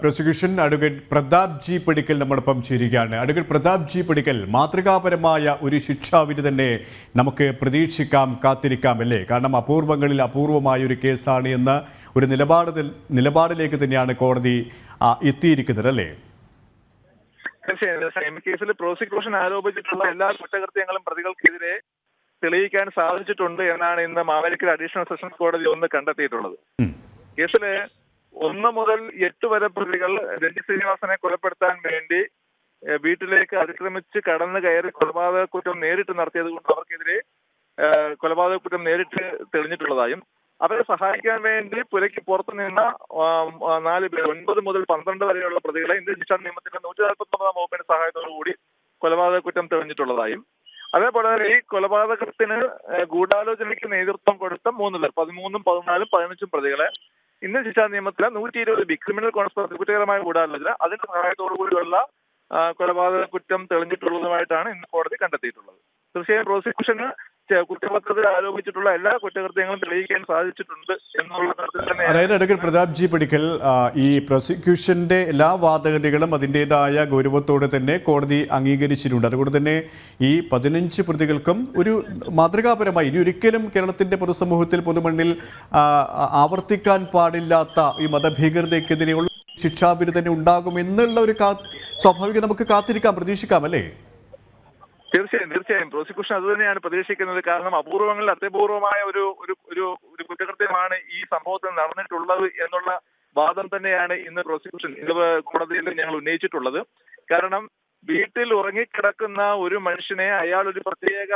Prosecution advocate Pratap G പടിക്കൽ നമ്മോടൊപ്പം ചേരുകയാണ്. അഡ്വക്കേറ്റ് പ്രതാപ് ജി പടിക്കൽ മാതൃകാപരമായ ഒരു ശിക്ഷാവിധി തന്നെ നമുക്ക് പ്രതീക്ഷിക്കാം കാത്തിരിക്കാം അല്ലേ? കാരണം അപൂർവങ്ങളിൽ അപൂർവമായ ഒരു കേസാണ് എന്ന ഒരു നിലപാട് നിലപാടിലേക്ക് തന്നെയാണ് കോടതി എത്തിയിരിക്കുന്നത് അല്ലേ? തീർച്ചയായും. കേസിൽ പ്രോസിക്യൂഷൻ ആരോപിച്ചിട്ടുള്ള എല്ലാ കുറ്റകൃത്യങ്ങളും പ്രതികൾക്കെതിരെ തെളിയിക്കാൻ സാധിച്ചിട്ടുണ്ട് എന്നാണ് ഇന്ന് മാവേലിക്കര അഡീഷണൽ സെഷൻസ് കോടതി ഒന്ന് കണ്ടെത്തിയിട്ടുള്ളത്. കേസിൽ ഒന്ന് മുതൽ എട്ട് വരെ പ്രതികൾ രഞ്ജി ശ്രീനിവാസനെ കൊലപ്പെടുത്താൻ വേണ്ടി വീട്ടിലേക്ക് അതിക്രമിച്ച് കടന്നു കയറി കൊലപാതക കുറ്റം നേരിട്ട് നടത്തിയത് കൊണ്ട് അവർക്കെതിരെ കൊലപാതക കുറ്റം നേരിട്ട് തെളിഞ്ഞിട്ടുള്ളതായും അവരെ സഹായിക്കാൻ വേണ്ടി പുരയ്ക്ക് പുറത്തു നിന്ന നാല് പേർ ഒൻപത് മുതൽ പന്ത്രണ്ട് വരെയുള്ള പ്രതികളെ ഇന്ത്യൻ ശിക്ഷാ നിയമത്തിന്റെ നൂറ്റി നാൽപ്പത്തി ഒമ്പതാം വകുപ്പിന്റെ സഹായത്തോടു കൂടി കൊലപാതക കുറ്റം തെളിഞ്ഞിട്ടുള്ളതായും. അതേപോലെ തന്നെ ഈ കൊലപാതകത്തിന് ഗൂഢാലോചനയ്ക്ക് നേതൃത്വം കൊടുത്ത മൂന്ന് പേർ പതിമൂന്നും പതിനാലും പതിനഞ്ചും പ്രതികളെ ഇന്ത്യൻ ശിക്ഷാ നിയമത്തിലെ നൂറ്റി ഇരുപത് ബി ക്രിമിനൽ കോൺസ്പിറസി കുറ്റകരമായ ഗൂഢാലോചന അതിന്റെ സഹായത്തോടു കൂടിയുള്ള കൊലപാതക കുറ്റം തെളിഞ്ഞിട്ടുള്ളതുമായിട്ടാണ് ഇന്ന് കോടതി കണ്ടെത്തിയിട്ടുള്ളത്. തീർച്ചയായും പ്രോസിക്യൂഷന് കുറ്റപത്രത്തിൽ ആരോപിച്ചിട്ടുള്ള എല്ലാ കുറ്റകൃത്യങ്ങളും തെളിയിക്കാൻ സാധിച്ചിട്ടുണ്ട് എന്നുള്ള അതായത് അഡ്വക്കേറ്റ് പ്രതാപ് ജി പിടിക്കൽ ഈ പ്രോസിക്യൂഷന്റെ എല്ലാ വാദഗതികളും അതിന്റെതായ ഗൗരവത്തോടെ തന്നെ കോടതി അംഗീകരിച്ചിട്ടുണ്ട്. അതുകൊണ്ട് തന്നെ ഈ പതിനഞ്ച് പ്രതികൾക്കും ഒരു മാതൃകാപരമായി ഇനി ഒരിക്കലും കേരളത്തിന്റെ പൊതുസമൂഹത്തിൽ പൊതുമണ്ണിൽ ആവർത്തിക്കാൻ പാടില്ലാത്ത ഈ മതഭീകരതയ്ക്കെതിരെയുള്ള ശിക്ഷാവിധി ഉണ്ടാകും എന്നുള്ള ഒരു സ്വാഭാവികം നമുക്ക് കാത്തിരിക്കാം പ്രതീക്ഷിക്കാം അല്ലേ? തീർച്ചയായും തീർച്ചയായും. പ്രോസിക്യൂഷൻ അത് തന്നെയാണ് പ്രതീക്ഷിക്കുന്നത്. കാരണം അപൂർവങ്ങളിൽ അത്യപൂർവമായ ഒരു ഒരു ഒരു കുറ്റകൃത്യമാണ് ഈ സംഭവത്തിൽ നടന്നിട്ടുള്ളത് എന്നുള്ള വാദം തന്നെയാണ് ഇന്ന് പ്രോസിക്യൂഷൻ ഇന്ന് കോടതിയിൽ ഞങ്ങൾ ഉന്നയിച്ചിട്ടുള്ളത്. കാരണം വീട്ടിൽ ഉറങ്ങിക്കിടക്കുന്ന ഒരു മനുഷ്യനെ അയാൾ ഒരു പ്രത്യേക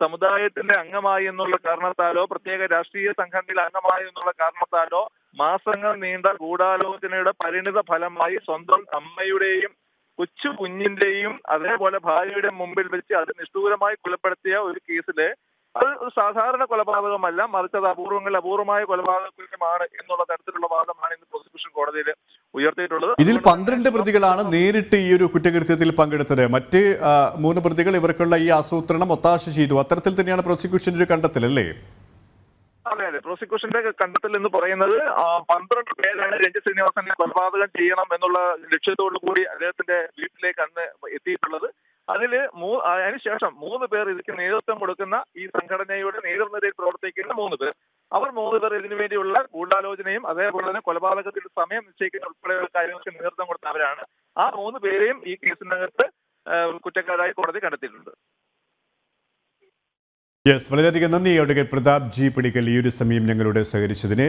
സമുദായത്തിന്റെ അംഗമായി എന്നുള്ള കാരണത്താലോ പ്രത്യേക രാഷ്ട്രീയ സംഘടനയിൽ അംഗമായി എന്നുള്ള കാരണത്താലോ മാസങ്ങൾ നീണ്ട ഗൂഢാലോചനയുടെ പരിണിത ഫലമായി സ്വന്തം അമ്മയുടെയും കൊച്ചു കുഞ്ഞിന്റെയും അതേപോലെ ഭാര്യയുടെ മുമ്പിൽ വെച്ച് അത് നിഷ്ഠൂരമായി കൊലപ്പെടുത്തിയ ഒരു കേസിൽ അത് ഒരു സാധാരണ കൊലപാതകമല്ല മറിച്ച് അത് അപൂർവങ്ങൾ അപൂർവമായ കൊലപാതകമാണ് എന്നുള്ള തരത്തിലുള്ള വാദമാണ് ഇന്ന് പ്രോസിക്യൂഷൻ കോടതിയിൽ ഉയർത്തിയിട്ടുള്ളത്. ഇതിൽ പന്ത്രണ്ട് പ്രതികളാണ് നേരിട്ട് ഈ ഒരു കുറ്റകൃത്യത്തിൽ പങ്കെടുത്തത്. മറ്റ് മൂന്ന് പ്രതികൾ ഇവർക്കുള്ള ഈ ആസൂത്രണം ഒത്താശ ചെയ്തു. അത്തരത്തിൽ തന്നെയാണ് പ്രോസിക്യൂഷൻ ഒരു കണ്ടെത്തൽ അല്ലേ അതെ അതെ. പ്രോസിക്യൂഷന്റെ കണ്ടെത്തൽ എന്ന് പറയുന്നത് പന്ത്രണ്ട് പേരാണ് രഞ്ജിത് ശ്രീനിവാസനെ കൊലപാതകം ചെയ്യണം എന്നുള്ള ലക്ഷ്യത്തോടു കൂടി അദ്ദേഹത്തിന്റെ വീട്ടിലേക്ക് അന്ന് എത്തിയിട്ടുള്ളത്. അതിൽ മൂ അതിനുശേഷം മൂന്ന് പേർ ഇതിക്ക് നേതൃത്വം കൊടുക്കുന്ന ഈ സംഘടനയുടെ നേതൃനിരയിൽ പ്രവർത്തിക്കുന്ന മൂന്ന് പേർ. അവർ മൂന്ന് പേർ ഇതിനു വേണ്ടിയുള്ള ഗൂഢാലോചനയും അതേപോലെ തന്നെ കൊലപാതകത്തിന്റെ സമയം നിശ്ചയിക്കുന്ന ഉൾപ്പെടെയുള്ള കാര്യങ്ങൾക്ക് നേതൃത്വം കൊടുത്തവരാണ് ആ മൂന്ന് പേരെയും ഈ കേസിനകത്ത് കുറ്റക്കാരായി കോടതി കണ്ടെത്തിയിട്ടുണ്ട്. യെസ് വളരെയധികം നന്ദി. അഡ്വക്കേറ്റ് പ്രതാപ് ജി പിടിക്കൽ ഈ ഒരു സമയം ഞങ്ങളുടെ സഹകരിച്ചതിന്.